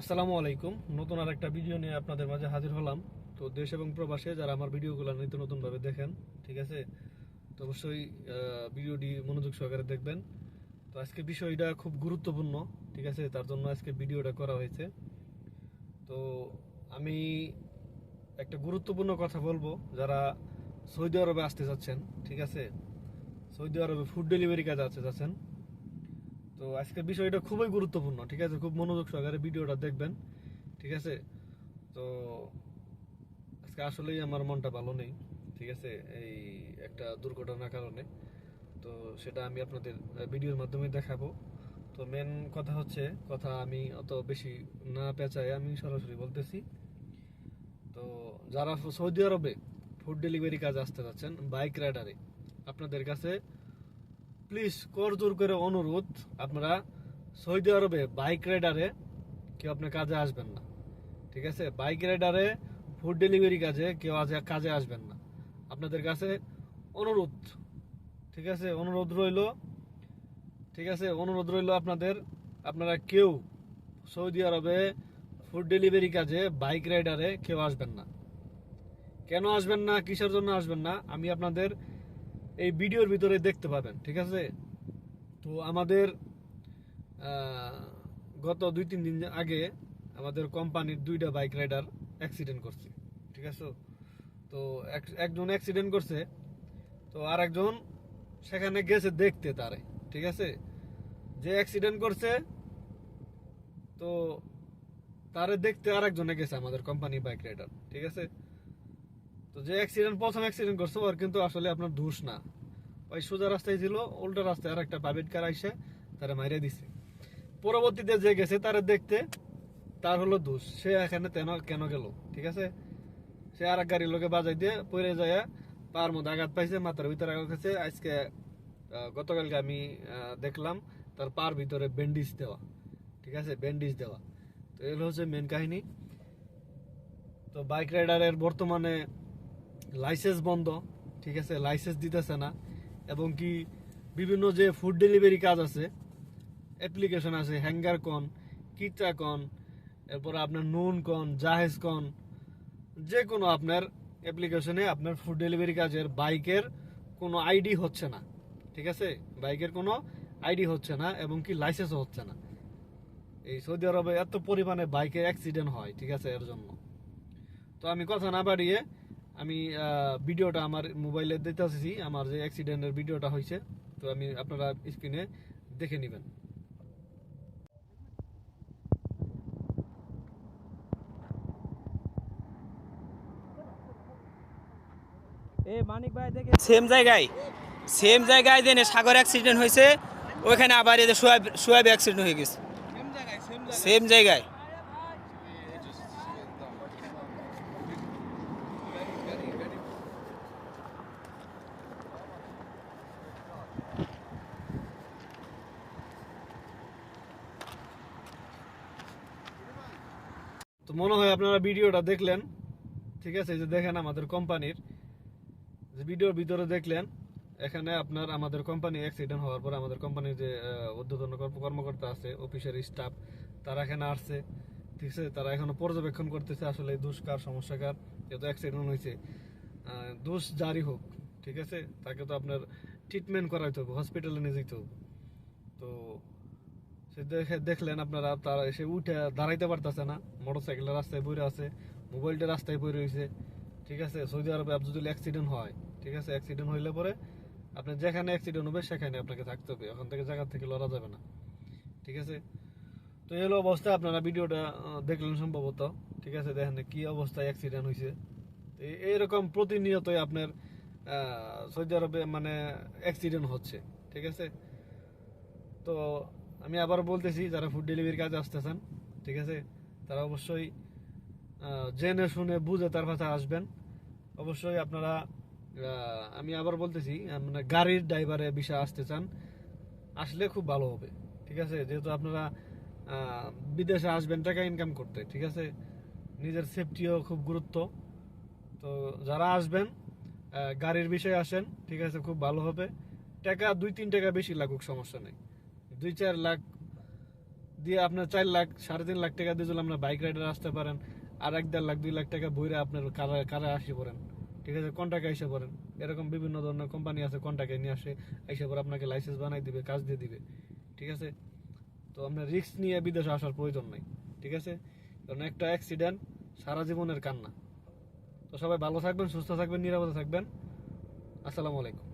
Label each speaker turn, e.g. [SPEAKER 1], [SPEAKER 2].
[SPEAKER 1] আসসালামু আলাইকুম। নতুন আর একটা ভিডিও নিয়ে আপনাদের মাঝে হাজির হলাম। তো দেশ এবং প্রবাসে যারা আমার ভিডিওগুলো নিত্য নতুনভাবে দেখেন, ঠিক আছে? তো অবশ্যই ভিডিওটি মনোযোগ সহকারে দেখবেন। তো আজকে বিষয়টা খুব গুরুত্বপূর্ণ, ঠিক আছে? তার জন্য আজকে ভিডিওটা করা হয়েছে। তো আমি একটা গুরুত্বপূর্ণ কথা বলব, যারা সৌদি আরবে আসতে চাচ্ছেন ঠিক আছে? সৌদি আরবে ফুড ডেলিভারি কাজে আসতে চাচ্ছেন তো আজকের বিষয়টা খুবই গুরুত্বপূর্ণ, ঠিক আছে? খুব মনোযোগ সহকারে ভিডিওটা দেখবেন, ঠিক আছে? তো আজকে আসলেই আমার মনটা ভালো নেই, ঠিক আছে? এই একটা দুর্ঘটনার কারণে। তো সেটা আমি আপনাদের ভিডিওর মাধ্যমে দেখাবো। তো মেন কথা হচ্ছে, কথা আমি অত বেশি না পেঁচাই আমি সরাসরি বলতেছি। তো যারা সৌদি আরবে ফুড ডেলিভারি কাজ আসতে যাচ্ছেন বাইক রাইডারে আপনাদের কাছে প্লিজ করজোর করে অনুরোধ, আপনারা সৌদি আরবে বাইক রাইডারে কেউ আপনার কাজে আসবেন না, ঠিক আছে? বাইক রাইডারে ফুড ডেলিভারি কাজে কেউ আজ কাজে আসবেন না। আপনাদের কাছে অনুরোধ, ঠিক আছে? অনুরোধ রইল, ঠিক আছে? অনুরোধ রইল আপনাদের, আপনারা কেউ সৌদি আরবে ফুড ডেলিভারি কাজে বাইক রাইডারে কেউ আসবেন না। কেন আসবেন না? কিসের জন্য আসবেন না? আমি আপনাদের এই ভিডিওর ভিতরে দেখতে পাবেন, ঠিক আছে? তো আমাদের গত দুই তিন দিন আগে আমাদের কোম্পানির দুইটা বাইক রাইডার অ্যাক্সিডেন্ট করছে, ঠিক আছে? তো একজন অ্যাক্সিডেন্ট করছে, তো আর একজন সেখানে গেছে দেখতে তারে, ঠিক আছে? যে অ্যাক্সিডেন্ট করছে, তো তারে দেখতে আর একজনে গেছে আমাদের কোম্পানি বাইক রাইডার, ঠিক আছে? তো যে অ্যাক্সিডেন্ট প্রথম অ্যাক্সিডেন্ট করছে ওর, কিন্তু আসলে আপনার দোষ না। ওই সোজা রাস্তায় ছিল, উল্টা রাস্তায় আর একটা প্রাইভেট কার আইসে, তারা মাইরে দিছে। পরবর্তীতে যে গেছে, তারা দেখতে তার হলো দোষ। সে এখানে তেন, কেন গেল, ঠিক আছে? সে আর এক গাড়ির লোকে বাজাই দিয়ে পড়ে যায় পার মধ্যে আঘাত পাইছে, মাথার ভিতরে আঘাত খাইছে আজকে গতকালকে আমি দেখলাম তার পার ভিতরে ব্যান্ডেজ দেওয়া, ঠিক আছে? ব্যান্ডেজ দেওয়া। তো এগুলো হচ্ছে মেন কাহিনী। তো বাইক রাইডারের বর্তমানে লাইসেন্স বন্ধ, ঠিক আছে, লাইসেন্স দিতেছে না, এবং কি বিভিন্ন যে ফুড ডেলিভারি কাজ আছে অ্যাপ্লিকেশন আছে হ্যাঙ্গার কন কিচা কন এরপর আপনার নুন কন জাহেজ কন যে কোনো আপনার অ্যাপ্লিকেশনে আপনার ফুড ডেলিভারি কাজের বাইকের কোনো আইডি হচ্ছে না, ঠিক আছে? বাইকের কোনো আইডি হচ্ছে না এবং কি লাইসেন্সও হচ্ছে না। এই সৌদি আরবে এত পরিমাণে বাইকের অ্যাক্সিডেন্ট হয়, ঠিক আছে, এর জন্য। তো আমি কথা না বাড়িয়ে আমি ভিডিওটা আমার মোবাইলে দিতেছি আমার যে অ্যাক্সিডেন্টের ভিডিওটা হয়েছে তো আমি আপনারা স্ক্রিনে দেখে নেবেন।
[SPEAKER 2] এ মানিক ভাই দেখে সেম জায়গায় সেম জায়গায় দেন সাগর অ্যাক্সিডেন্ট হয়েছে ওইখানে আবার এদের সোয়াব সোয়াব অ্যাক্সিডেন্ট হয়ে গেছে। সেম জায়গায়।
[SPEAKER 1] মনে হয় আপনারা ভিডিওটা দেখলেন। ঠিক আছে যে দেখেন আমাদের কোম্পানির। যে ভিডিওর ভিতরে দেখলেন, এখানে আপনার আমাদের কোম্পানি অ্যাক্সিডেন্ট হওয়ার পর আমাদের কোম্পানির যে ঊর্ধ্বতন কর্মকর্তা আছে, অফিসের স্টাফ তারা এখানে আসছে। ঠিক আছে, তারা এখনও পর্যবেক্ষণ করতেছে আসলে এই সমস্যাকার কার যেহেতু অ্যাক্সিডেন্ট হয়েছে। দোষ জারি হোক, ঠিক আছে, তাকে তো আপনার ট্রিটমেন্ট করাইতে হবে হসপিটালে নিয়ে যেতে হবে। তো সে দেখে দেখলেন আপনারা, তারা এসে উঠে দাঁড়াইতে পারতেছে না। মোটর সাইকেলের রাস্তায় পড়ে আছে, মোবাইলটা রাস্তায় পড়ে রয়েছে, ঠিক আছে? সৌদি আরবে আপ যদি অ্যাক্সিডেন্ট হয়, ঠিক আছে? অ্যাক্সিডেন্ট হইলে পরে আপনি যেখানে অ্যাক্সিডেন্ট হবে, সেখানে আপনাকে থাকতে হবে। ওখান থেকে জায়গা থেকে লড়া যাবে না, ঠিক আছে? তো এই হলো অবস্থা, আপনারা ভিডিওটা দেখলেন সম্ভবত, ঠিক আছে? দেখেন কি অবস্থায় অ্যাক্সিডেন্ট হয়েছে এইরকম প্রতিনিয়তই আপনার সৌদি আরবে মানে অ্যাক্সিডেন্ট হচ্ছে, ঠিক আছে? তো আমি আবার বলতেছি, যারা ফুড ডেলিভারি কাজে আসতেছেন, ঠিক আছে? তারা অবশ্যই জেনে শুনে বুঝে তার কাছে আসবেন। অবশ্যই আপনারা আমি আবার বলতেছি মানে গাড়ির ড্রাইভারে বিষয় আসতে চান, আসলে খুব ভালো হবে, ঠিক আছে? যেহেতু আপনারা বিদেশে আসবেন, টাকা ইনকাম করতে, ঠিক আছে? নিজের সেফটিও খুব গুরুত্ব। তো যারা আসবেন গাড়ির বিষয়ে আসেন, ঠিক আছে? খুব ভালো হবে। টাকা দুই তিন টাকা বেশি লাগুক, সমস্যা নেই। দুই চার লাখ দিয়ে আপনার চার লাখ, সাড়ে তিন লাখ টাকা দিয়ে যদি আপনার বাইক রাইডার আসতে পারেন, আর এক দেড় লাখ, দুই লাখ টাকা বইরে আপনার কারা কারা আসে পড়েন। ঠিক আছে? কন্টাকে এসে পড়েন? এরকম বিভিন্ন ধরনের কোম্পানি আছে কন্টাকে নিয়ে আসে, এসে পরে আপনাকে লাইসেন্স বানাই দিবে, কাজ দিয়ে দিবে। ঠিক আছে? তো আপনার রিস্ক নিয়ে বিদেশে আসার প্রয়োজন নাই। ঠিক আছে? কারণ একটা অ্যাক্সিডেন্ট সারা জীবনের কান্না। তো সবাই ভালো থাকবেন, সুস্থ থাকবেন, নিরাপদে থাকবেন। আসসালামু আলাইকুম।